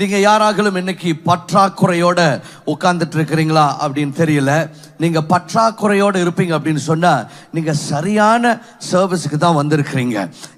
நீங்க யாராகலும் இன்னைக்கு பற்றாக்குறையோட உட்கார்ந்துட்டு இருக்கிறீங்களா அப்படின்னு தெரியல. நீங்க பற்றாக்குறையோடு இருப்பீங்க அப்படின்னு சொன்னா நீங்க சரியான சர்வீஸுக்கு தான் வந்திருக்கிறீங்க.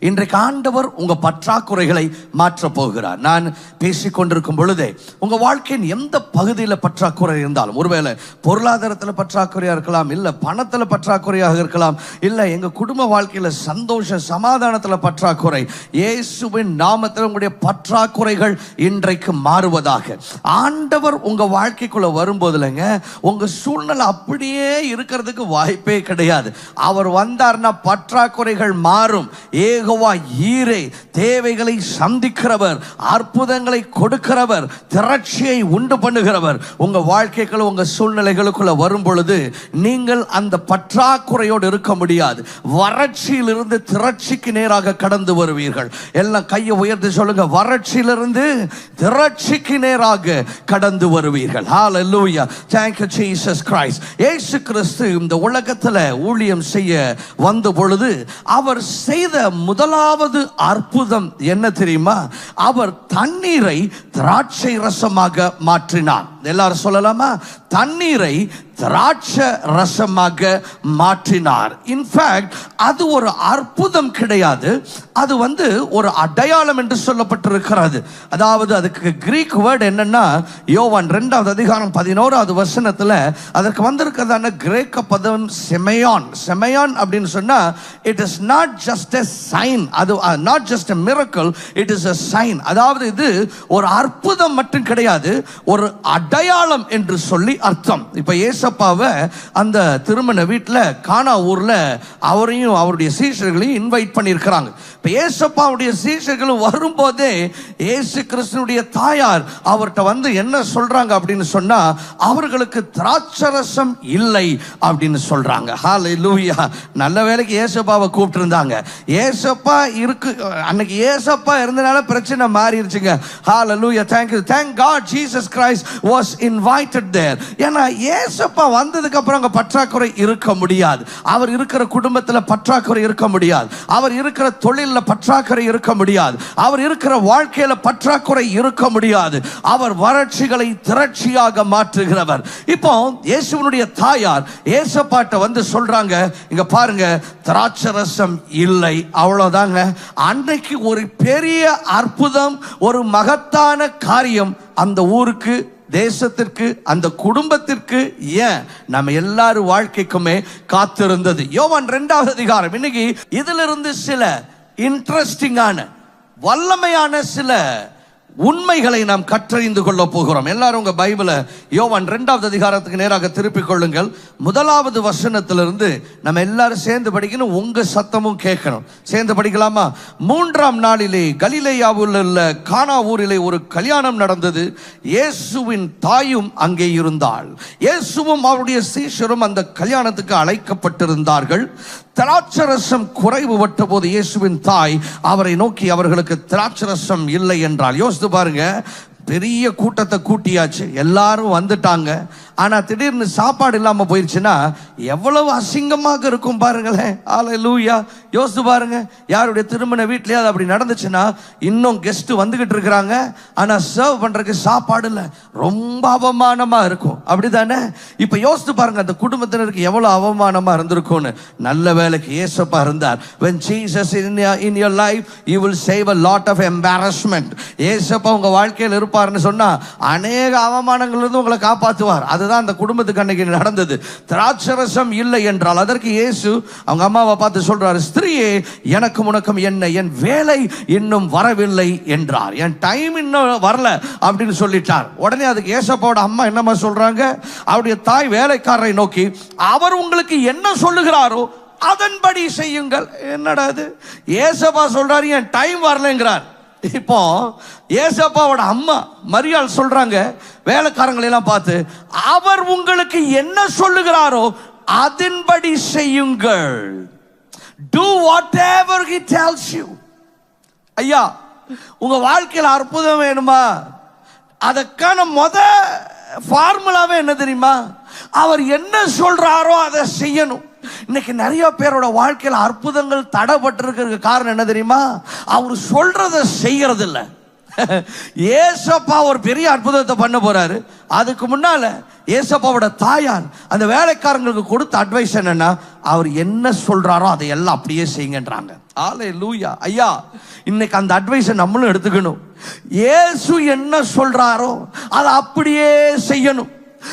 இன்றைக்கு ஆண்டவர் உங்க பற்றாக்குறைகளை மாற்ற போகிறார். நான் பேசிக்கொண்டிருக்கும் பொழுதே உங்க வாழ்க்கையின் எந்த பகுதியில் பற்றாக்குறை இருந்தாலும் ஒருவேளை பொருளாதாரத்தில் பற்றாக்குறையாக இருக்கலாம் இல்லை பணத்தில் பற்றாக்குறையாக இருக்கலாம் இல்லை எங்க குடும்ப வாழ்க்கையில் சந்தோஷ சமாதானத்தில் பற்றாக்குறை இயேசுவின் நாமத்தில் உங்களுடைய பற்றாக்குறைகள் இன்றைக்கு மாறுவதாக. ஆண்டவர் உங்க வாழ்க்கைக்குள்ள வரும்போதுலங்க உங்க சூழ்நிலை அப்படியே இருக்கிறதுக்கு வாய்ப்பே கிடையாது. அவர் வந்தார்னா பற்றாக்குறைகள் மாறும். ஏகவா ஈரே தேவைகளை சந்திக்கிறவர் அற்புதங்களை கொடுக்கிறவர் திரட்சியை உண்டு பண்ணுகிறவர். உங்க வாழ்க்கைக்குள்ள உங்க சூழ்நிலைகளுக்குள்ள வரும் பொழுது நீங்கள் அந்த பற்றாக்குறையோடு இருக்க முடியாது. வறட்சியிலிருந்து திரட்சிக்கு நேராக கடந்து வருவீர்கள். எல்லாம் கையை உயர்த்தி சொல்லுங்க வறட்சியிலிருந்து திரட்சிக்கு நேராக கடந்து வருவீர்கள். ஹalleluya thank you jesus christ. இயேசு கிறிஸ்து இந்த உலகத்தில் ஊழியம் செய்ய வந்த பொழுது அவர் செய்த முதலாவது அற்புதம் என்ன தெரியுமா? அவர் தண்ணீரை திராட்சை ரசமாக மாற்றினார். எல்லாரும் சொல்லலாமா? தண்ணீரை திராட்சை ரசமாக மாற்றினார். இன்ஃபேக்ட் அது ஒரு அற்புதம் கிடையாது. அது வந்து ஒரு அடையாளம் என்று சொல்லப்பட்டிருக்கிறது. அதாவது அதுக்கு கிரீக் வேர்டு என்னன்னா யோவான் ரெண்டாவது அதிகாரம் பதினோராவது வசனத்தில் அதற்கு வந்திருக்கிறதான கிரேக்க பதம் செமையான். செமையான் அப்படின்னு சொன்னால் it is not just a sign அது not just a miracle it is a sign அதாவது இது ஒரு அற்புதம் மட்டும் கிடையாது. ஒரு அடையாளம் என்று சொல்லி அர்த்தம். இப்ப ஏசப்பாவை அந்த திருமண வீட்டில் கானா ஊர்ல அவரையும் அவருடைய சீஷர்களையும் இன்வைட் பண்ணியிருக்கிறாங்க. இப்ப ஏசப்பாவுடைய சீஷர்களும் வரும்போதே ஏசு கிறிஸ்தனுடைய தாயார் அவர்கிட்ட வந்து என்ன சொல்றாங்க அப்படின்னு சொன்னா அவர்களுக்கு திராட்சரசம் இல்லை அப்படின்னு சொல்றாங்க. ஹாலே லூயா நல்ல வேலைக்கு ஏசப்பாவை கூப்பிட்டுருந்தாங்க. ஏசப்பா இருக்கு அன்னைக்கு ஏசப்பா இருந்தனால பிரச்சனை மாறிடுச்சுங்க hallelujah thank you thank God Jesus Christ was invited there ஏன்னா ஏசப்பா வந்ததுக்கு அப்புறம் அங்கே பற்றாக்குறை இருக்க முடியாது. அவர் இருக்கிற குடும்பத்தில் பற்றாக்குறை இருக்க முடியாது. அவர் இருக்கிற தொழில் தொழில்ல பற்றாக்குறை இருக்க முடியாது. அவர் இருக்கிற வாழ்க்கையில பற்றாக்குறை இருக்க முடியாது. அவர் வறட்சிகளை திரட்சியாக மாற்றுகிறவர். இப்போ இயேசுவனுடைய தாயார் ஏசப்பாட்ட வந்து சொல்றாங்க இங்க பாருங்க திராட்சரசம் இல்லை. அவ்வளவுதாங்க. அன்னைக்கு ஒரு பெரிய அற்புதம் ஒரு மகத்தான காரியம் அந்த ஊருக்கு தேசத்திற்கு அந்த குடும்பத்திற்கு ஏன்? நம்ம எல்லாரும் வாழ்க்கைக்குமே காத்திருந்தது. யோவான் ரெண்டாவது அதிகாரம் இன்னைக்கு இதிலிருந்து சில இன்ட்ரெஸ்டிங்கான வல்லமையான சில உண்மைகளை நாம் கற்றறிந்து கொள்ள போகிறோம். எல்லாரும் உங்க பைபிளை யோவான் ரெண்டாவது அதிகாரத்துக்கு நேராக திருப்பிக் கொள்ளுங்கள். முதலாவது வசனத்திலிருந்து நம்ம எல்லாரும் சேர்ந்து படிக்கணும் உங்க சத்தமும் கேட்கணும். சேர்ந்து படிக்கலாமா? மூன்றாம் நாளிலே கலிலேயாவில் உள்ள கானா ஊரிலே ஒரு கல்யாணம் நடந்தது. இயேசுவின் தாயும் அங்கே இருந்தாள். இயேசுவும் அவருடைய சீஷரும் அந்த கல்யாணத்துக்கு அழைக்கப்பட்டிருந்தார்கள். திராட்சரசம் குறைவு பட்ட போது இயேசுவின் தாய் அவரை நோக்கி அவர்களுக்கு திராட்சரசம் இல்லை என்றால் யோசித்து பாருங்க பெரிய கூட்டத்தை கூட்டியாச்சு. எல்லாரும் வந்துட்டாங்க. ஆனா திடீர்னு சாப்பாடு இல்லாம போயிருச்சுன்னா எவ்வளவு அசிங்கமாக இருக்கும் பாருங்களேன். ஆலை லூயா யோசித்து பாருங்க யாருடைய திருமண வீட்லயாவது அப்படி நடந்துச்சுன்னா இன்னும் கெஸ்ட் வந்துகிட்டு இருக்கிறாங்க. ஆனா சர்வ் பண்றதுக்கு சாப்பாடு இல்லை. ரொம்ப அவமானமா இருக்கும். அப்படிதானே? இப்ப யோசித்து பாருங்க அந்த குடும்பத்தினருக்கு எவ்வளவு அவமானமா இருந்திருக்கும்னு. நல்ல வேலைக்கு ஏசப்பா இருந்தார். When Jesus in in your life you will save a lot of embarrassment ஏசப்பா உங்க வாழ்க்கையில் இருப்பார்னு சொன்னா அநேக அவமானங்கள் இருந்து உங்களை காப்பாற்றுவார் அதுதான் அந்த குடும்பத்துக்கு அன்னைக்கு நடந்தது. திராட்சரசம் இல்லை என்றால் அதற்கு இயேசு அவங்க அம்மாவை பார்த்து சொல்றாரு ஸ்திரீயே எனக்கும் உனக்கும் என்ன என் வேலை இன்னும் வரவில்லை என்றார். என் டைம் இன்னும் வரல அப்படின்னு சொல்லிட்டார். உடனே அதுக்கு ஏசப்பாவோட அம்மா என்னம்மா சொல்றாங்க? அவருடைய தாய் வேலைக்காரரை நோக்கி அவர் உங்களுக்கு என்ன சொல்லுகிறாரோ அதன்படி செய்யுங்கள். என்னடா அது ஏசப்பா சொல்றாரு என் டைம் வரலைங்கிறார். இப்போ ஏசப்பாவோட அம்மா மரியாள் சொல்றாங்க வேலைக்காரங்களை எல்லாம் பார்த்து அவர் உங்களுக்கு என்ன சொல்லுகிறாரோ அதன்படி செய்யுங்கள். Do whatever he tells you ஐயா உங்க வாழ்க்கையில் அற்புதம் வேணுமா? அதற்கான மொத ஃபார்முலாவே என்ன தெரியுமா? அவர் என்ன சொல்றாரோ அதை செய்யணும். இன்னைக்கு நிறைய பேரோட வாழ்க்கையில் அற்புதங்கள் தடைப்பட்டிருக்கிறதுக்கு காரணம் என்ன தெரியுமா? அவர் சொல்றதை செய்யறதில்லை. ஏசப்பா ஒரு பெரிய அற்புதத்தை பண்ண போறாரு. அதுக்கு முன்னால ஏசப்பாவோட தாயார் அந்த வேலைக்காரங்களுக்கு கொடுத்த அட்வைஸ் என்னன்னா அவர் என்ன சொல்றாரோ அதை எல்லாம் அப்படியே செய்யுங்கன்றாங்க. ஆலே லூயா ஐயா இன்னைக்கு அந்த அட்வைஸை நம்மளும் எடுத்துக்கணும். ஏசு என்ன சொல்றாரோ அதை அப்படியே செய்யணும்.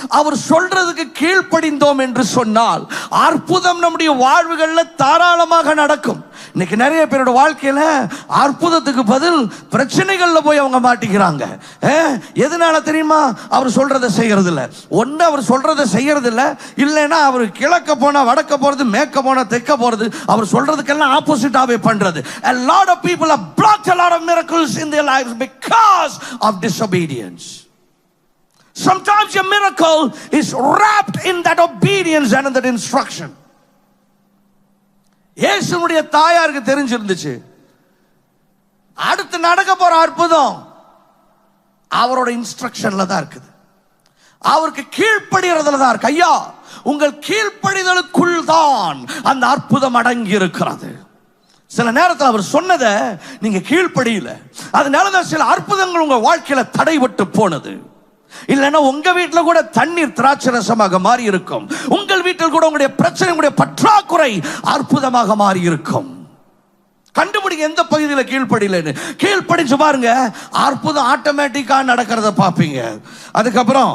அவர் சொல்றதுக்கு கீழ்ப்படிந்தோம் என்று சொன்னால் அற்புதம் நம்முடைய வாழ்வுகளில் தாராளமாக நடக்கும். இன்னைக்கு நிறைய பேரோட வாழ்க்கையில அற்புதத்துக்கு பதில் பிரச்சனைகளில் போய் அவங்க மாட்டிக்கிறாங்க. எதனால தெரியுமா? அவர் சொல்றதை செய்யறது இல்ல அவர் சொல்றதை செய்யறது இல்ல இல்லைன்னா அவர் கிழக்க போனா வடக்க போறது மேற்க போனா தெற்க போறது. அவர் சொல்றதுக்கெல்லாம் ஆப்போசிட்டாவே பண்றது. A lot of people have blocked a lot of miracles in their lives because of disobedience. Sometimes your miracle is wrapped in that obedience and in that instruction. இயேசுனுடைய தாயாருக்கு தெரிஞ்சிருந்துச்சு. அடுத்து நடக்க போற அற்புதம் அவரோட இன்ஸ்ட்ரக்ஷன்ல தான் இருக்குது. அவருக்கு கீழ்ப்படுகிறதுல தான் இருக்கு. ஐயா உங்கள் கீழ்ப்படிதலுக்குள் தான் அந்த அற்புதம் அடங்கி இருக்கிறது சில நேரத்தில் அவர் சொன்னதை நீங்க கீழ்ப்படியில. அதனால தான் சில அற்புதங்கள் உங்க வாழ்க்கையில தடைபட்டு போனது. இல்லைன்னா உங்க வீட்டில் கூட தண்ணீர் திராட்சை ரசமாக மாறி இருக்கும் உங்கள் வீட்டில் கூட உங்களுடைய பிரச்சனை உங்களுடைய பற்றாக்குறை அற்புதமாக மாறி இருக்கும் கண்டுபிடிங்க எந்த பகுதியில் கீழ்ப்படியலன்னு? கீழ்ப்படிச்சு பாருங்க அற்புதம் ஆட்டோமேட்டிக்கா நடக்கிறத பார்ப்பீங்க. அதுக்கப்புறம்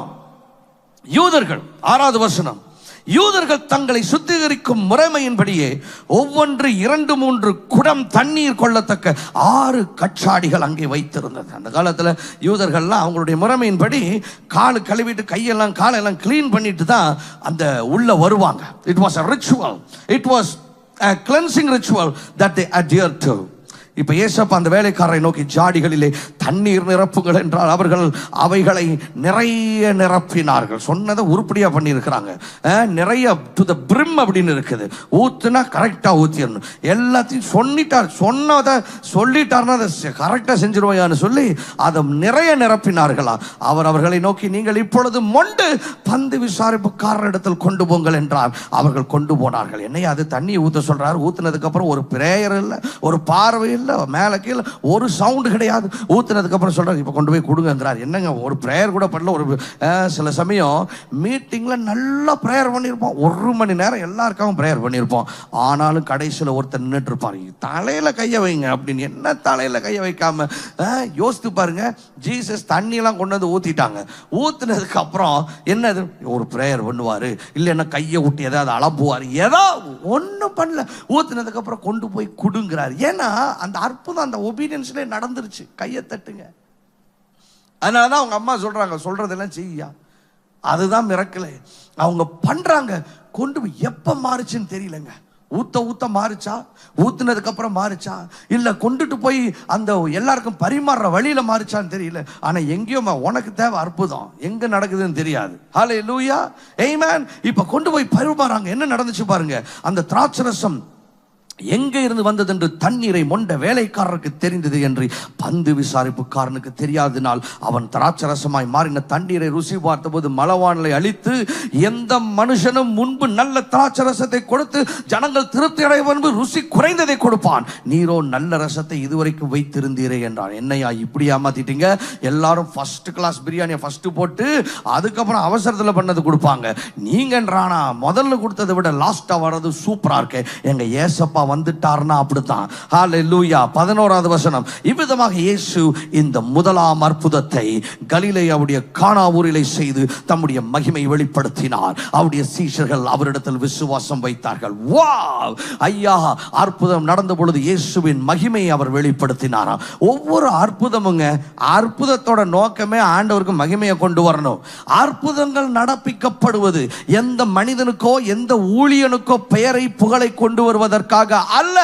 யூதர்கள் ஆறாவது வசனம். யூதர்கள் தங்களை சுத்திகரிக்கும் முறைமையின்படியே ஒவ்வொன்று இரண்டு மூன்று குடம் தண்ணீர் கொள்ளத்தக்க ஆறு கச்சாடிகள் அங்கே வைத்திருந்தது. அந்த காலத்தில் யூதர்கள்லாம் அவங்களுடைய முறைமையின்படி காலு கழுவிட்டு கையெல்லாம் காலெல்லாம் க்ளீன் பண்ணிட்டு தான் அந்த உள்ள வருவாங்க. It was a ritual it was a cleansing ritual that they adhere to இப்ப ஏசப்ப அந்த வேலைக்காரரை நோக்கி ஜாடிகளிலே தண்ணீர் நிரப்புங்கள் என்றால் அவர்கள் அவைகளை நிறைய நிரப்பினார்கள். சொன்னதை உருப்படியா பண்ணியிருக்கிறாங்க. நிறைய டு த பிரிம் அப்படின்னு இருக்குது. ஊத்துனா கரெக்டா ஊத்திடணும். எல்லாத்தையும் சொன்னிட்டார். சொன்னதை சொல்லிட்டார்னா அதை கரெக்டா செஞ்சிருவாயான்னு சொல்லி அதை நிறைய நிரப்பினார்களா. அவர் அவர்களை நோக்கி நீங்கள் இப்பொழுது மொண்டு பந்து விசாரிப்புக்காரரிடத்தில் கொண்டு போங்கள் என்றார். அவர்கள் கொண்டு போனார்கள். என்னையா அது தண்ணி ஊத்த சொல்றாரு? ஊத்துனதுக்கு அப்புறம் ஒரு பிரேயர் இல்லை ஒரு பார்வை இல்லை மேலே கீழே ஒரு சவுண்டு கிடையாது. ஊற்றுனதுக்கப்புறம் அப்புறம் இப்போ கொண்டு போய் கொடுங்கங்கிறார் என்னங்க ஒரு ப்ரேயர் கூட பண்ணல ஒரு சில சமயம் மீட்டிங்ல நல்லா ப்ரேயர் பண்ணியிருப்போம் ஒரு மணி நேரம் எல்லாருக்காகவும் ப்ரேயர் பண்ணியிருப்போம் ஆனாலும் கடைசியில் ஒருத்தர் நின்றுட்டு இருப்பார் தலையில கையை வைங்க அப்படின்னு. என்ன தலையில கையை வைக்காம? யோசித்து பாருங்க. ஜீசஸ் தண்ணியெல்லாம் கொண்டு வந்து ஊத்திட்டாங்க. ஊற்றுனதுக்கு அப்புறம் என்னது? ஒரு ப்ரேயர் பண்ணுவாரு. இல்லைன்னா கையை விட்டு ஏதாவது அளப்புவார் ஏதோ ஒன்றும் பண்ணல. ஊற்றுனதுக்கப்புறம் கொண்டு போய் கொடுங்கிறார். ஏன்னா அந்த அற்புதம் அந்த ஒபீடியன்ஸ்லேயே நடந்துருச்சு. கையை தட்டுங்க. அதனால தான் அவங்க அம்மா சொல்கிறாங்க சொல்கிறதெல்லாம் செய்யா. அதுதான் மிரக்கலை அவங்க பண்ணுறாங்க கொண்டு போய் எப்போ மாறுச்சுன்னு தெரியலங்க. ஊத்த ஊத்த மாறுச்சா? ஊத்துனதுக்கு அப்புறம் மாறுச்சா? இல்ல கொண்டுட்டு போய் அந்த எல்லாருக்கும் பரிமாறுற வழியில மாறுச்சான்னு தெரியல. ஆனா எங்கேயோ உனக்கு தேவை அற்புதம். எங்க நடக்குதுன்னு தெரியாது. ஹாலே லூயா ஏய்மேன் இப்ப கொண்டு போய் பரிமாறாங்க. என்ன நடந்துச்சு பாருங்க. அந்த திராட்சரசம் எங்கே இருந்து வந்தது என்று தண்ணீரை மொண்ட வேலைக்காரருக்கு தெரிந்தது என்று பந்து விசாரிப்புக்காரனுக்கு தெரியாதனால் அவன் திராட்சரசமாய் மாறின தண்ணீரை ருசி பார்த்தபோது மலவானலை அழித்து எந்த மனுஷனும் முன்பு நல்ல திராட்சரசத்தை கொடுத்து ஜனங்கள் திருப்தி அடைய முன்பு ருசி குறைந்ததை கொடுப்பான். நீரோ நல்ல ரசத்தை இதுவரைக்கும் வைத்திருந்தீரே என்றான். என்னையா இப்படி ஏமாத்திட்டீங்க? எல்லாரும் ஃபர்ஸ்ட் கிளாஸ் பிரியாணியை ஃபர்ஸ்ட் போட்டு அதுக்கப்புறம் அவசரத்தில் பண்ணது கொடுப்பாங்க. நீங்கன்றானா முதல்ல கொடுத்ததை விட லாஸ்ட்டாக வர்றது சூப்பராக இருக்கு. எங்கள் ஏசப்பா வந்துட்டார்னா அப்படித்தான். ஹalleluya பதினோராவது வசனம். இவ்விதமாக இயேசு இந்த முதலாம் அற்புதத்தை கலிலேயாவுடைய கானா ஊரிலே செய்து தம்முடைய மகிமை வெளிப்படுத்தினார். அவருடைய சீஷர்கள் அவரிடத்தில் விசுவாசம் வைத்தார்கள். வா ஐயா அற்புதம் நடந்த பொழுது இயேசுவின் மகிமையை அவர் வெளிப்படுத்தினாராம் ஒவ்வொரு அற்புதமுங்க அற்புதத்தோட நோக்கமே ஆண்டவருக்கு மகிமையை கொண்டு வரணும். அற்புதங்கள் நடப்பிக்கப்படுவது எந்த மனிதனுக்கோ எந்த ஊழியனுக்கோ பெயரை புகழை கொண்டு வருவதற்காக அல்ல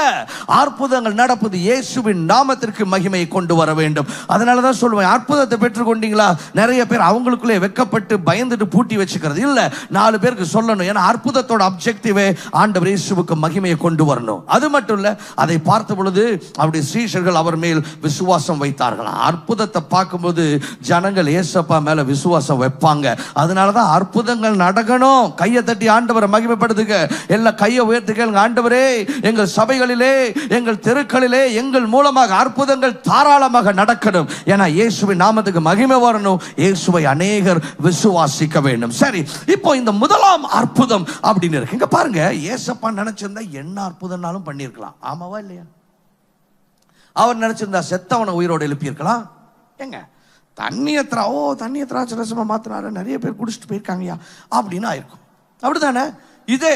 அற்புதங்கள் நடப்பது இயேசுவின் நாமத்திற்கு மகிமையை கொண்டு வர வேண்டும். அதனால தான் சொல்லுவேன் அற்புதத்தை பெற்றுக்கொண்டீங்களா? நிறைய பேர் அவங்களுக்குள்ளே வெக்கப்பட்டு பயந்துட்டு பூட்டி வச்சுக்கிறது. இல்லை நாலு பேருக்கு சொல்லணும். ஏன்னா அற்புதத்தோட அப்ஜெக்டிவே ஆண்டவர் இயேசுவுக்கு மகிமையை கொண்டு வரணும். அது மட்டும் இல்லை அதை பார்த்த பொழுது அவருடைய சீஷர்கள் அவர் மேல் விசுவாசம் வைத்தார்களாம். அற்புதத்தை பார்க்கும்போது ஜனங்கள் ஏசப்பா மேல விசுவாசம் வைப்பாங்க. அதனால தான் அற்புதங்கள் நடக்கணும். கையை தட்டி ஆண்டவரை மகிமைப்படுத்துங்க எல்லாம் கையை உயர்த்தி கேளுங்க ஆண்டவரே எங்க எங்கள் சபைகளிலே எங்கள் தெருக்களிலே எங்கள் மூலமாக அற்புதங்கள் தாராளமாக நடக்கணும். ஏன்னா இயேசுவின் நாமத்துக்கு மகிமை வரணும். இயேசுவை அநேகர் விசுவாசிக்க வேண்டும். சரி இப்போ இந்த முதலாம் அற்புதம் அப்படின்னு இருக்கு. இங்க பாருங்க ஏசப்பா நினைச்சிருந்தா என்ன அற்புதம்னாலும் பண்ணியிருக்கலாம். ஆமாவா இல்லையா? அவர் நினைச்சிருந்தா செத்தவனை உயிரோடு எழுப்பியிருக்கலாம். ஏங்க தண்ணியை திரா ஓ தண்ணியை திராட்சை ரசமா மாத்தினாரு. நிறைய பேர் குடிச்சிட்டு போயிருக்காங்கயா அப்படின்னு ஆயிருக்கும் அப்படிதானே இதே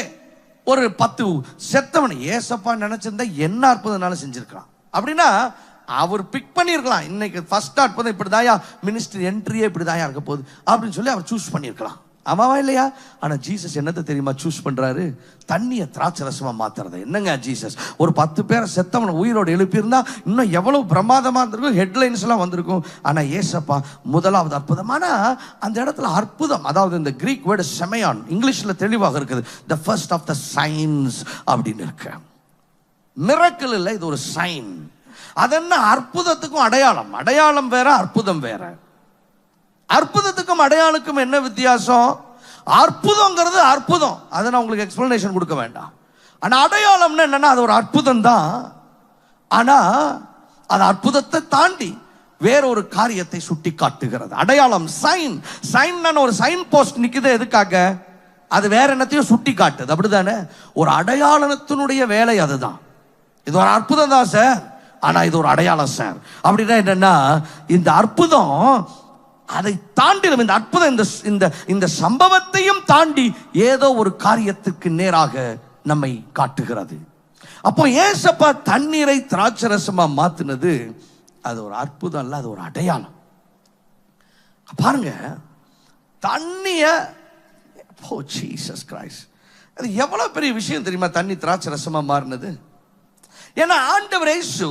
ஒரு பத்து செத்தவனை ஏசப்பா நினைச்சிருந்தா என்ன அற்புதம்னாலும் செஞ்சுருக்கலாம். அப்படின்னா அவர் பிக் பண்ணியிருக்கலாம். இன்னைக்கு ஃபர்ஸ்ட் அற்புதம் இப்படிதாயா? மினிஸ்ட்ரி என்ட்ரியே இப்படிதாயா இருக்க போகுது. அப்படின்னு சொல்லி அவர் சூஸ் பண்ணியிருக்கலாம். ஆமாவா இல்லையா? ஆனால் ஜீசஸ் என்னத்தை தெரியுமா சூஸ் பண்ணுறாரு தண்ணியை திராட்சை ரசமாக மாற்றுறது என்னங்க ஜீசஸ் ஒரு பத்து பேரை செத்தவனை உயிரோடு எழுப்பியிருந்தா இன்னும் எவ்வளோ பிரமாதமாக இருந்திருக்கும்? ஹெட்லைன்ஸ்லாம் வந்திருக்கும். ஆனால் ஏசப்பா முதலாவது அற்புதம். அந்த இடத்துல அற்புதம். அதாவது இந்த கிரீக் வேர்டு செமையான் இங்கிலீஷில் தெளிவாக இருக்குது. The first of the signs அப்படின்னு இருக்கு. மிரக்கல் இல்லை இது ஒரு சைன் அது என்ன அற்புதத்துக்கும் அடையாளம். அடையாளம் வேற அற்புதம் வேற. அற்புதத்துக்கும் அடையாளுக்கும் என்ன வித்தியாசம்? அற்புதங்கிறது அற்புதம். அதை நான் உங்களுக்கு எக்ஸ்பிளனேஷன் கொடுக்க வேண்டாம். ஆனால் அடையாளம்னா என்னன்னா அது ஒரு அற்புதம் தான் ஆனால் அது அற்புதத்தை தாண்டி வேற ஒரு காரியத்தை சுட்டி காட்டுகிறது அடையாளம் சைன் சைன் ஒரு சைன் போஸ்ட் நிற்குது எதுக்காக? அது வேற என்னத்தையும் சுட்டி காட்டுது அப்படிதானே? ஒரு அடையாளத்தினுடைய வேலை அதுதான். இது ஒரு அற்புதம் தான் சார் ஆனால் இது ஒரு அடையாளம் சார் அப்படின்னா என்னன்னா இந்த அற்புதம் அதை தாண்டி இந்த அற்புதம் இந்த இந்த இந்த சம்பவத்தையும் தாண்டி ஏதோ ஒரு காரியத்துக்கு நேராக நம்மை காட்டுகிறது. அப்போ ஏசப்பா தண்ணீரை திராட்சரசமா மாத்தினது அது ஒரு அற்புதம் அல்ல அது ஒரு அடையாளம். பாருங்க தண்ணிய ஓ ஜீசஸ் கிரைஸ்ட் அது எவ்வளவு பெரிய விஷயம் தெரியுமா தண்ணி திராட்சை ரசமாக மாறினது? ஏன்னா ஆண்டவர் இயேசு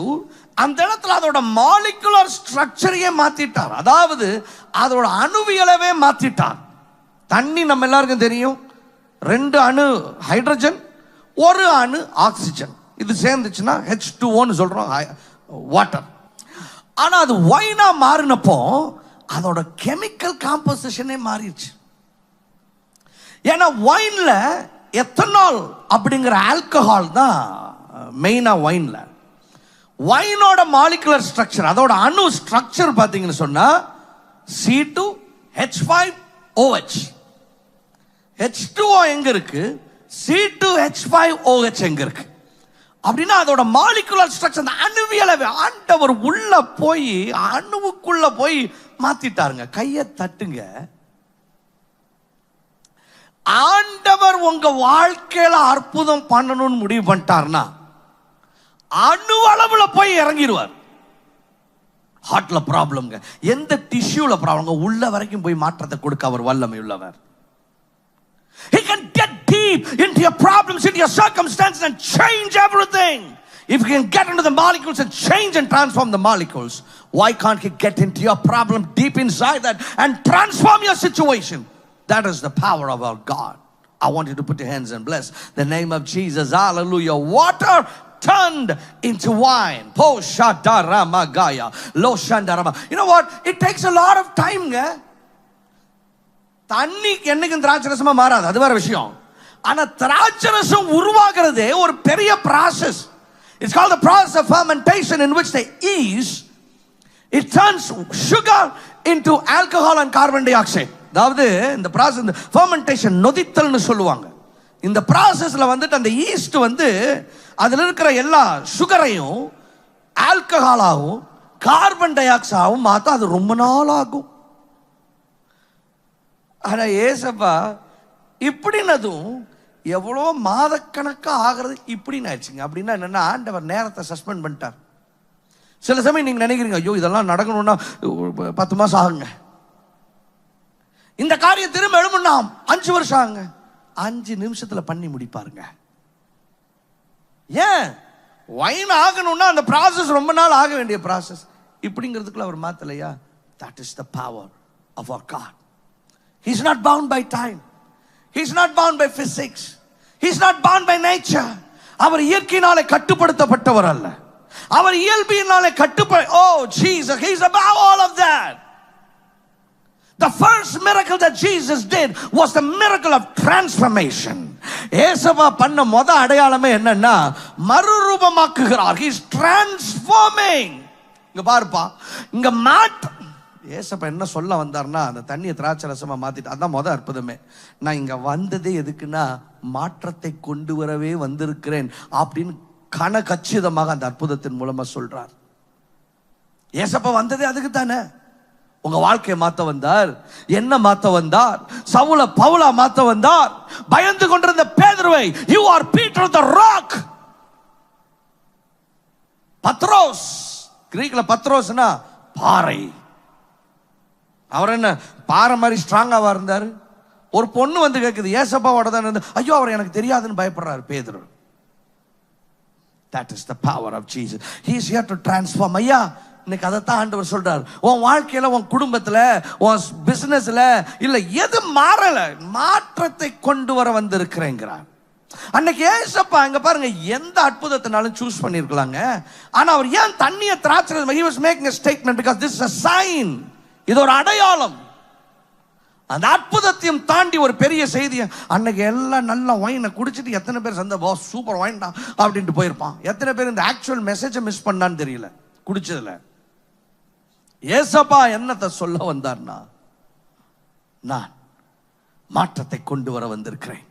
அந்த இடத்துல அதோட மாலிகுலர் ஸ்ட்ரக்சரையே மாத்திட்டார். அதாவது அதோட அணுவியலவே மாத்திட்டார். தண்ணி நம்ம எல்லாருக்கும் தெரியும். ரெண்டு அணு ஹைட்ரஜன் ஒரு அணு ஆக்சிஜன் இது சேர்ந்துச்சுன்னா ஹெச் டூ ஓன்னு சொல்றோம் வாட்டர் ஆனா அது ஒயினா மாறினப்போ அதோட கெமிக்கல் காம்போசிஷனே மாறிடுச்சு. ஏன்னா ஒயின்ல எத்தனால் அப்படிங்கிற ஆல்கஹால் தான் மெயினா ஒயின்ல ஒயினோட மாலிகுலர் ஸ்ட்ரக்சர் அதோட அணு ஸ்ட்ரக்சர் பார்த்தீங்கன்னு சொன்னா C two H five O H H two O எங்க இருக்கு? C two H five O H எங்க இருக்கு? அப்படின்னா அதோட மாலிகுலர் ஸ்ட்ரக்சர் அந்த அணுவியலை ஆண்டவர் உள்ள போய் அணுவுக்குள்ள போய் மாத்திட்டாருங்க. கையை தட்டுங்க. ஆண்டவர் உங்க வாழ்க்கையில அற்புதம் பண்ணணும்னு முடிவு பண்ணிட்டார்னா அணு அளவுல போய் இறங்கிடுவார் ஹார்ட்ல ப்ராப்ளம்ங்க எந்த டிஷ்யூல ப்ராப்ளம்ங்க உள்ள வரைக்கும் போய் மாற்றத்தை கொடுக்க அவர் வல்லமை உள்ளவர் He can get deep into your problems, into your circumstances, and change everything. If he can get into the molecules and change and transform the molecules, why can't he get into your problem deep inside that and transform your situation? That is the power of our God. I want you to put your hands and bless the name of Jesus. Hallelujah. Water turned into wine. Po shadaramagaya. Lo shandarama. You know what? It takes a lot of time. தண்ணி என்னைக்கும் திராட்சரசமா மாறாது அது வேற விஷயம் ஆனா திராட்சரசம் உருவாகிறதே ஒரு பெரிய process it's call the process of fermentation in which the yeast it turns sugar into alcohol and carbon dioxide அதாவது இந்த ப்ராசஸ் இந்த ஃபர்மெண்டேஷன் நொதித்தல்னு சொல்லுவாங்க இந்த ப்ராசஸில் வந்துட்டு அந்த ஈஸ்ட் வந்து அதில் இருக்கிற எல்லா சுகரையும் ஆல்கஹாலாகவும் கார்பன் டை ஆக்சைடாகவும் மாற்ற அது ரொம்ப நாள் ஆகும் ஆனால் ஏசப்பா இப்படினதும் எவ்வளோ மாதக்கணக்காக ஆகிறது இப்படின்னு ஆயிடுச்சுங்க. அப்படின்னா என்னென்னா ஆண்டவர் நேரத்தை சஸ்பெண்ட் பண்ணிட்டார். சில சமயம் நீங்கள் நினைக்கிறீங்க ஐயோ இதெல்லாம் நடக்கணும்னா பத்து மாதம் ஆகுங்க. இந்த காரியம் திரும்ப எழுமணும்னா அஞ்சு வருஷம் ஆகுங்க. அஞ்சு நிமிஷத்துல பண்ணி முடிப்பாருங்க. ஏன்? ஒயின் ஆகணும்னா அந்த ப்ராசஸ் ரொம்ப நாள் ஆக வேண்டிய ப்ராசஸ் இப்படிங்கிறதுக்குள்ள அவர் மாத்தலையா? That is the power of our God he's not bound by time he's not bound by physics he's not bound by nature அவர் இயற்கையினாலே கட்டுப்படுத்தப்பட்டவர் அல்ல. அவர் இயல்பினாலே கட்டுப்ப ஓ Jesus he's above all of that the first miracle that Jesus did was the miracle of transformation. ஏசப்பா பண்ண மொத அடையாளமே என்னன்னா மறுரூபமாக்குகிறார். ஹீஸ் டிரான்ஸ்ஃபார்மிங் இங்க பாருப்பா இங்க மாற்ற ஏசப்பா என்ன சொல்ல வந்தார்னா அந்த தண்ணியை திராட்சை ரசமா மாத்திட்டு அதான் மொதல் அற்புதமே. நான் இங்க வந்ததே எதுக்குன்னா மாற்றத்தை கொண்டு வரவே வந்திருக்கிறேன் அப்படின்னு கன கச்சிதமாக அந்த அற்புதத்தின் மூலமா சொல்றார். ஏசப்பா வந்ததே அதுக்கு தானே உங்க வாழ்க்கையை மாத்த வந்தார். என்ன மாத்த வந்தார். சவுல பவுலா மாத்த வந்தார். பயந்து கொண்டிருந்த பேதுருவை you are Peter the rock Pathros. கிரீக்ல பத்ரோஸ்னா பாறை. அவர் என்ன பாறை மாதிரி ஸ்ட்ராங்காவா இருந்தார்? ஒரு பொண்ணு வந்து கேட்குது ஏசப்பாவோட தான் இருந்து ஐயோ அவர் எனக்கு தெரியாதுன்னு பயப்படுறாரு பேதுரு. That is the power of Jesus he is here to transform ஐயா இன்னைக்கு அதைத்தான் ஆண்டவர் சொல்றார். உன் வாழ்க்கையில உன் குடும்பத்துல உன் பிசினஸ்ல இல்ல எது மாறல மாற்றத்தை கொண்டு வர வந்திருக்கிறேங்கிறார். அன்னைக்கு ஏசப்பா அங்க பாருங்க எந்த அற்புதத்தினாலும் சூஸ் பண்ணிருக்கலாங்க. ஆனா அவர் ஏன் தண்ணியை திராட்சை he was making a statement because this is இது ஒரு அடையாளம். அந்த அற்புதத்தையும் தாண்டி ஒரு பெரிய செய்தி அன்னைக்கு எல்லாம் நல்ல ஒயினை குடிச்சிட்டு எத்தனை பேர் சந்த பாஸ் சூப்பர் ஒயின்டா அப்படின்ட்டு போயிருப்பான். எத்தனை பேர் இந்த ஆக்சுவல் மெசேஜை மிஸ் பண்ணான்னு தெரியல குடிச்சதுல. ஏசப்பா என்னத்தை சொல்ல வந்தார்னா நான் மாற்றத்தை கொண்டு வர வந்திருக்கிறேன்.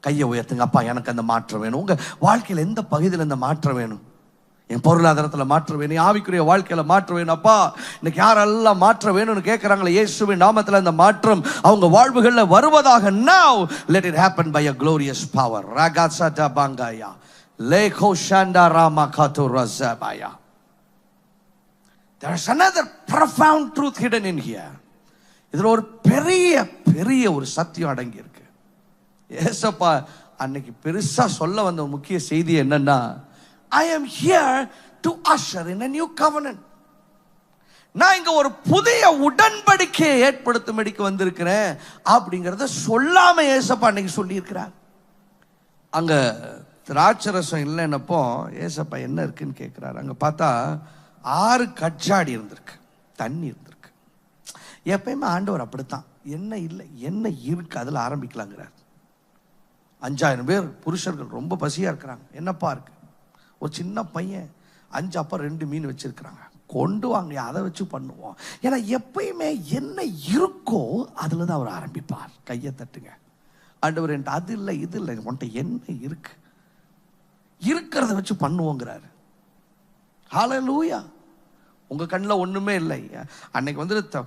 கையை உயர்த்துங்க அப்பா எனக்கு அந்த மாற்றம் வேணும். உங்க வாழ்க்கையில் எந்த பகுதியில் இந்த மாற்றம் வேணும்? என் பொருளாதாரத்தில் மாற்றம் வேணும். ஆவிக்குரிய வாழ்க்கையில் மாற்றம் வேணும். அப்பா இன்னைக்கு யாரெல்லாம் மாற்றம் வேணும்னு கேட்குறாங்களே இயேசுவின் நாமத்தில் அந்த மாற்றம் அவங்க வாழ்வுகளில் வருவதாக. Now it it by a glorious power Raaga ரகாசா பாங்காயா லேகோ ஷாண்டா ராமா காத்தூர் ரசபாயா There is another profound truth hidden in here. இதுல ஒரு பெரிய பெரிய ஒரு சத்தியம் அடங்கி இருக்கு ஏசப்பா அன்னைக்கு பெருசா சொல்ல வந்த முக்கிய செய்தி என்னன்னா I am here to usher in a new covenant. நான் இங்க ஒரு புதிய உடன்படிக்கையை ஏற்படுத்தும்படிக்கு வந்திருக்கிறேன் அப்படிங்கிறத சொல்லாம ஏசப்பா அன்னைக்கு சொல்லியிருக்கிறார். அங்க திராட்சரசம் இல்லைன்னப்போ ஏசப்பா என்ன இருக்குன்னு கேட்குறாரு. அங்க பார்த்தா ஆறு கச்சாடி இருந்திருக்கு. தண்ணி இருந்திருக்கு. எப்பயுமே ஆண்டவர் அப்படித்தான். என்ன இல்லை என்ன இருக்கு அதில் ஆரம்பிக்கலாங்கிறார். அஞ்சாயிரம் பேர் புருஷர்கள் ரொம்ப பசியா இருக்கிறாங்க. என்னப்பா இருக்கு? ஒரு சின்ன பையன் அஞ்சு அப்பா ரெண்டு மீன் வச்சிருக்கிறாங்க. கொண்டு வாங்க அதை வச்சு பண்ணுவோம். ஏன்னா எப்பயுமே என்ன இருக்கோ அதில் தான் அவர் ஆரம்பிப்பார். கையை தட்டுங்க. ஆண்டவர் என்கிட்ட அது இல்லை இது இல்லை உன்ட்ட என்ன இருக்கு? இருக்கிறத வச்சு பண்ணுவோங்கிறாரு. ஹalleluya. உங்கள் கண்ணில் ஒன்றுமே இல்லை. அன்னைக்கு வந்து த-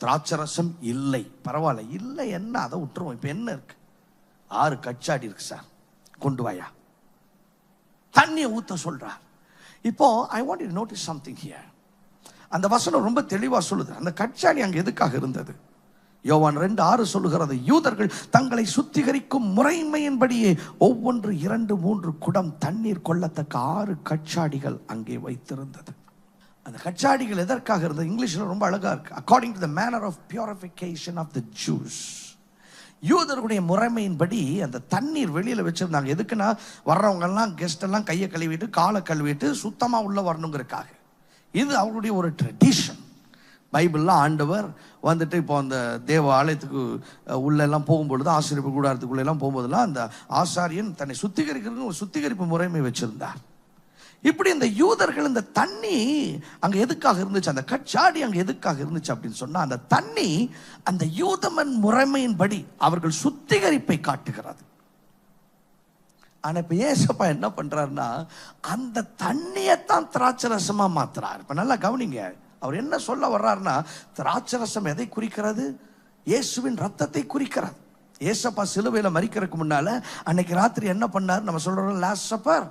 திராட்சரசம் இல்லை. பரவாயில்ல. இல்லை என்ன? அதை விட்டுருவோம். இப்போ என்ன இருக்கு? ஆறு கச்சாடி இருக்கு சார். கொண்டு வாயா. தண்ணியை ஊற்ற சொல்றார் இப்போ I want you notice something here அந்த வசனம் ரொம்ப தெளிவாக சொல்லுது. அந்த கச்சாடி அங்கே எதுக்காக இருந்தது? யோவான் ரெண்டு ஆறு சொல்லுகிறது யூதர்கள் தங்களை சுத்திகரிக்கும் முறைமையின்படியே ஒவ்வொன்று இரண்டு மூன்று குடம் தண்ணீர் கொள்ளத்தக்க ஆறு கச்சாடிகள் அங்கே வைத்திருந்தது. அந்த கச்சாடிகள் எதற்காக இருந்தது? இங்கிலீஷில் ரொம்ப அழகாக இருக்குது according to the manner of purification of the Jews யூதர்களுடைய முறைமையின்படி அந்த தண்ணீர் வெளியில் வச்சுருந்தாங்க. எதுக்குன்னா வர்றவங்கெல்லாம் கெஸ்டெல்லாம் கையை கழுவிட்டு காலை கழுவிட்டு சுத்தமாக உள்ளே வரணுங்கிறதுக்காக. இது அவருடைய ஒரு ட்ரெடிஷன் பைபிளில் ஆண்டவர் வந்துட்டு இப்போ அந்த தேவ ஆலயத்துக்கு உள்ளெல்லாம் போகும்பொழுது ஆசிரியப்பு கூடாரத்துக்குள்ளெல்லாம் போகும்போதெல்லாம் அந்த ஆசாரியன் தன்னை சுத்திகரிக்கிறதுக்கு ஒரு சுத்திகரிப்பு முறைமை வச்சுருந்தார். இப்படி இந்த யூதர்கள் இந்த தண்ணி அங்க எதுக்காக இருந்துச்சு? அந்த கச்சாடி அங்க எதுக்காக இருந்துச்சு அப்படின்னு சொன்னா அந்த தண்ணி அந்த யூதமன் முறைமையின்படி அவர்கள் சுத்திகரிப்பை காட்டுகிறது. ஆனா இப்ப ஏசப்பா என்ன பண்றாருன்னா அந்த தண்ணியைத்தான் திராட்சை ரசமா மாத்துறாரு. இப்ப நல்லா கவனிங்க அவர் என்ன சொல்ல வர்றாருன்னா திராட்சை ரசம் எதை குறிக்கிறது? இயேசுவின் ரத்தத்தை குறிக்கிறது. ஏசப்பா சிலுவையில மறிக்கிறதுக்கு முன்னால அன்னைக்கு ராத்திரி என்ன பண்ணார்? நம்ம சொல்றோம் லாஸ்ட் சப்பர்.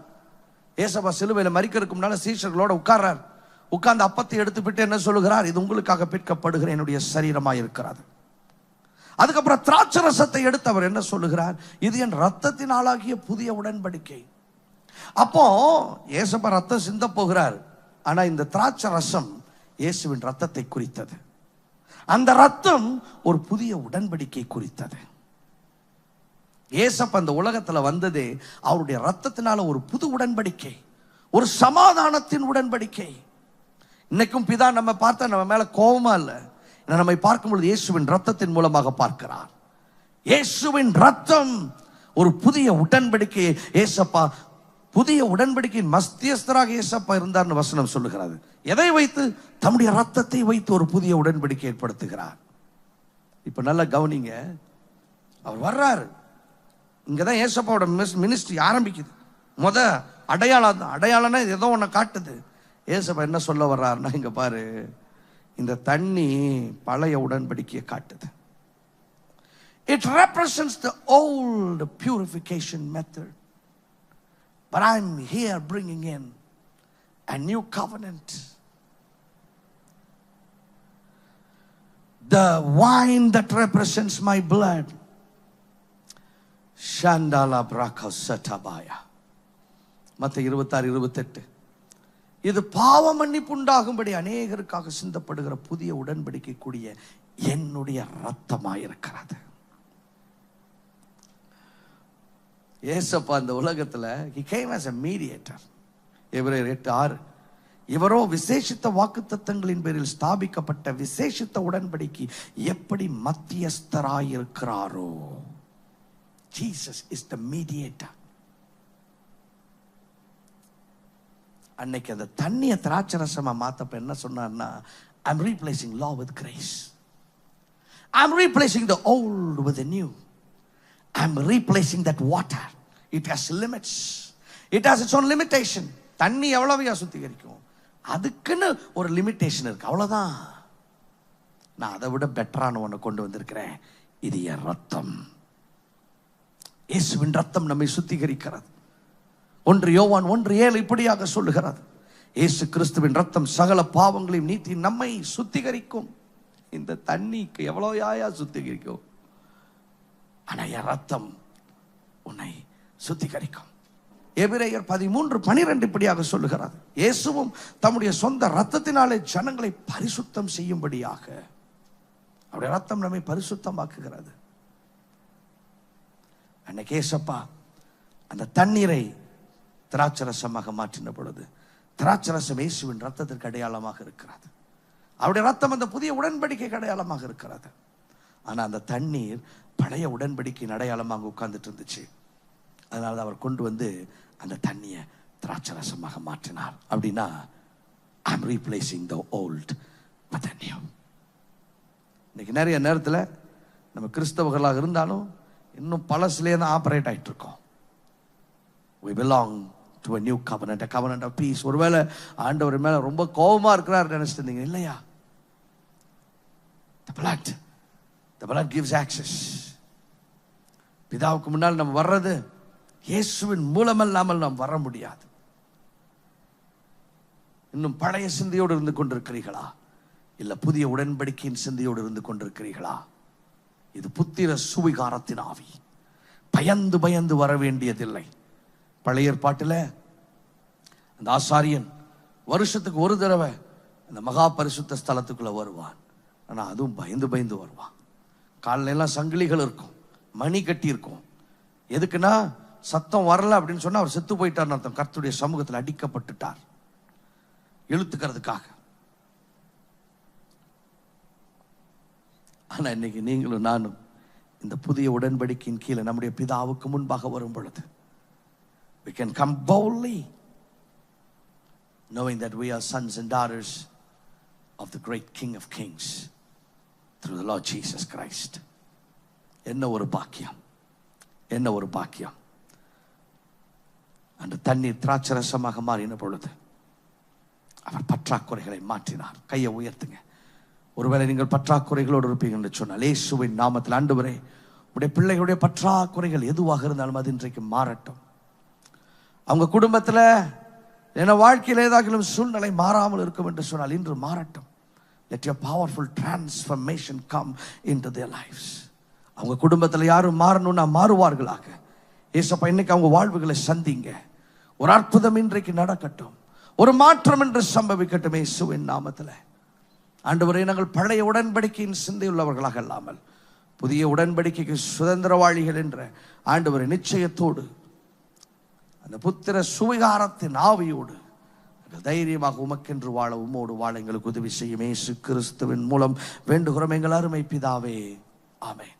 ஏசப்பா சிலுவையில் மறிக்கிறதுக்கு முன்னால சீஷர்களோட உட்கார்றார். உட்கார்ந்து அப்பத்தை எடுத்துவிட்டு என்ன சொல்லுகிறார்? இது உங்களுக்காக பிற்கப்படுகிற என்னுடைய சரீரமாக இருக்கிறது. அதுக்கப்புறம் திராட்சை ரசத்தை எடுத்து அவர் என்ன சொல்லுகிறார்? இது என் ரத்தத்தினாலாகிய புதிய உடன்படிக்கை. அப்போ ஏசப்பா ரத்தம் சிந்த போகிறார். ஆனா இந்த திராட்சை ரசம் இயேசுவின் ரத்தத்தை குறித்தது. அந்த ரத்தம் ஒரு புதிய உடன்படிக்கை குறித்தது. ஏசப்ப அந்த உலகத்தில் வந்ததே அவருடைய ரத்தத்தினால ஒரு புது உடன்படிக்கை ஒரு சமாதானத்தின் உடன்படிக்கை. இன்னைக்கும் பிதா நம்ம பார்த்தா நம்ம மேல கோபமா இல்லை. நம்மை பார்க்கும் பொழுது இயேசுவின் ரத்தத்தின் மூலமாக பார்க்கிறார். இயேசுவின் ரத்தம் ஒரு புதிய உடன்படிக்கை ஏசப்பா புதிய உடன்படிக்கையின் மஸ்தியஸ்தராக ஏசப்பா இருந்தார்னு வசனம் சொல்லுகிறது. எதை வைத்து? தம்முடைய ரத்தத்தை வைத்து ஒரு புதிய உடன்படிக்கை ஏற்படுத்துகிறார். இப்ப நல்லா கவனிங்க. அவர் வர்றாரு. இங்கே தான் ஏசப்பாவோட மினிஸ்ட்ரி ஆரம்பிக்குது. முத அடையாளம் தான். அடையாளம்னா இது ஏதோ ஒன்று காட்டுது. ஏசப்பா என்ன சொல்ல வர்றாருன்னா இங்கே பாரு. இந்த தண்ணி பழைய உடன்படிக்கையை காட்டுது. It represents the old purification method but I am here bringing in a new covenant the wine that represents my blood. ஷாண்டாலா பிராக்கா சட்டபாயா மற்ற இருபத்தாறு இருபத்தெட்டு. இது பாவ மன்னிப்பு உண்டாகும்படி அநேகருக்காக சிந்தப்படுகிற புதிய உடன்படிக்கை கூடிய என்னுடைய ரத்தமாயிருக்கிறது ஏசப்பா இந்த உலகத்தில் he came as a mediator எபிரேயர் எட்டு ஆறு. இவரோ விசேஷித்த வாக்குத்தத்தங்களின் பேரில் ஸ்தாபிக்கப்பட்ட விசேஷித்த உடன்படிக்கை எப்படி மத்தியஸ்தராயிருக்கிறாரோ? ஜீசஸ் இஸ் த மீடியேட்டர் அன்னைக்கு அந்த தண்ணியை திராட்சரசமா மாத்தப்ப என்ன சொன்னார்னா I'm replacing law with Christ I'm replacing the old with new I'm replacing that water it has limits it has its own limitation தண்ணி எவ்வளவையா சுத்திகரிக்கும். அதுக்குன்னு ஒரு லிமிட்டேஷன் இருக்கு. அவ்வளவுதான். நான் அதை விட பெட்டரான ஒன்று கொண்டு வந்திருக்கிறேன். இது என் ரத்தம். இயேசுவின் ரத்தம் நம்மை சுத்திகரிக்கிறது. ஒன்று யோவான் ஒன்று ஏழு இப்படியாக சொல்லுகிறது. இயேசு கிறிஸ்துவின் ரத்தம் சகல பாவங்களையும் நீத்தி நம்மை சுத்திகரிக்கும். இந்த தண்ணிக்கு எவ்வளோ யாயா சுத்திகரிக்கும்? ஆனால் என் ரத்தம் உன்னை சுத்திகரிக்கும். எபிரேயர் பதிமூன்று பனிரெண்டு இப்படியாக சொல்லுகிறார் இயேசுவும் தம்முடைய சொந்த ரத்தத்தினாலே ஜனங்களை பரிசுத்தம் செய்யும்படியாக. அவருடைய ரத்தம் நம்மை பரிசுத்தமாக்குகிறது. அன்னைக்கு ஏசப்பா அந்த தண்ணீரை திராட்சரசமாக மாற்றின பொழுது திராட்சரசம் இயேசுவின் ரத்தத்திற்கு அடையாளமாக இருக்கிறது. அவருடைய ரத்தம் அந்த புதிய உடன்படிக்கைக்கு அடையாளமாக இருக்கிறது. ஆனால் அந்த தண்ணீர் பழைய உடன்படிக்கையின் அடையாளமாக உட்கார்ந்துட்டு இருந்துச்சு. அதனால அவர் கொண்டு வந்து அந்த தண்ணியை திராட்சரசமாக மாற்றினார். அப்படின்னா I'm replacing the old with இன்னைக்கு நிறைய நேரத்தில் நம்ம கிறிஸ்தவர்களாக இருந்தாலும் இன்னும் பழசுலேயே தான் ஆப்ரேட் ஆகிட்டு இருக்கோம் we belong to a new covenant a covenant peace ஒருவேளை ஆண்டவர் மேலே ரொம்ப கோபமாக இருக்கிறார் நினச்சிருந்தீங்க இருந்தீங்க. இல்லையா? The blood the blood gives access பிதாவுக்கு முன்னால் நம்ம வர்றது இயேசுவின் மூலமல்லாமல் நாம் வர முடியாது. இன்னும் பழைய சிந்தையோடு இருந்து கொண்டிருக்கிறீர்களா? இல்லை புதிய உடன்படிக்கையின் சிந்தையோடு இருந்து கொண்டிருக்கிறீர்களா? இது புத்திர சுவிகாரத்தின் ஆவி. பயந்து பயந்து வர வேண்டியதில்லை. பழைய ஏற்பாட்டில் அந்த ஆசாரியன் வருஷத்துக்கு ஒரு தடவை அந்த மகா பரிசுத்த ஸ்தலத்துக்குள்ள வருவான். ஆனால் அதுவும் பயந்து பயந்து வருவான். காலையெல்லாம் எல்லாம் சங்கிலிகள் இருக்கும் மணி கட்டி இருக்கும். எதுக்குன்னா சத்தம் வரல அப்படின்னு சொன்னால் அவர் செத்து போயிட்டார்னு அர்த்தம். கர்த்துடைய சமூகத்தில் அடிக்கப்பட்டுட்டார். இழுத்துக்கிறதுக்காக ஆனால் இன்னைக்கு நீங்களும் நானும் இந்த புதிய உடன்படிக்கையின் கீழே நம்முடைய பிதாவுக்கு முன்பாக வரும் பொழுது we can come boldly knowing that we are sons and daughters of the great King of Kings through the Lord Jesus Christ. என்ன ஒரு பாக்கியம்? என்ன ஒரு பாக்கியம்? அந்த தண்ணீர் திராட்சரசமாக மாறின பொழுது அவர் பற்றாக்குறைகளை மாற்றினார். கையை உயர்த்துங்க. ஒருவேளை நீங்கள் பற்றாக்குறைகளோடு இருப்பீங்க என்று சொன்னால் இயேசுவின் நாமத்தில் ஆண்டவரே உடைய பிள்ளைகளுடைய பற்றாக்குறைகள் எதுவாக இருந்தாலும் அது இன்றைக்கு மாறட்டும். அவங்க குடும்பத்தில் என்ன வாழ்க்கையில் ஏதாகிலும் சூழ்நிலை மாறாமல் இருக்கும் என்று சொன்னால் இன்று மாறட்டும். Let your powerful transformation come into their lifes அவங்க குடும்பத்தில் யாரும் மாறணும்னா மாறுவார்களாக. ஏசப்பா இன்னைக்கு அவங்க வாழ்வுகளை சந்திங்க. ஒரு அற்புதம் இன்றைக்கு நடக்கட்டும். ஒரு மாற்றம் என்று சம்பவிக்கட்டும் இயேசுவின் நாமத்தில். ஆண்டவரே நாங்கள் பழைய உடன்படிக்கையின் சிந்தையுள்ளவர்களாக இல்லாமல் புதிய உடன்படிக்கைக்கு சுதந்திரவாளிகள் என்ற ஆண்டவரை நிச்சயத்தோடு அந்த புத்திர சுவிகாரத்தின் ஆவியோடு தைரியமாக உமக்கென்று வாழ உம்மோடு வாழ எங்களுக்கு உதவி செய்யும் இயேசு கிறிஸ்துவின் மூலம். வேண்டுகிறோம் எங்கள் அருமை பிதாவே. ஆமே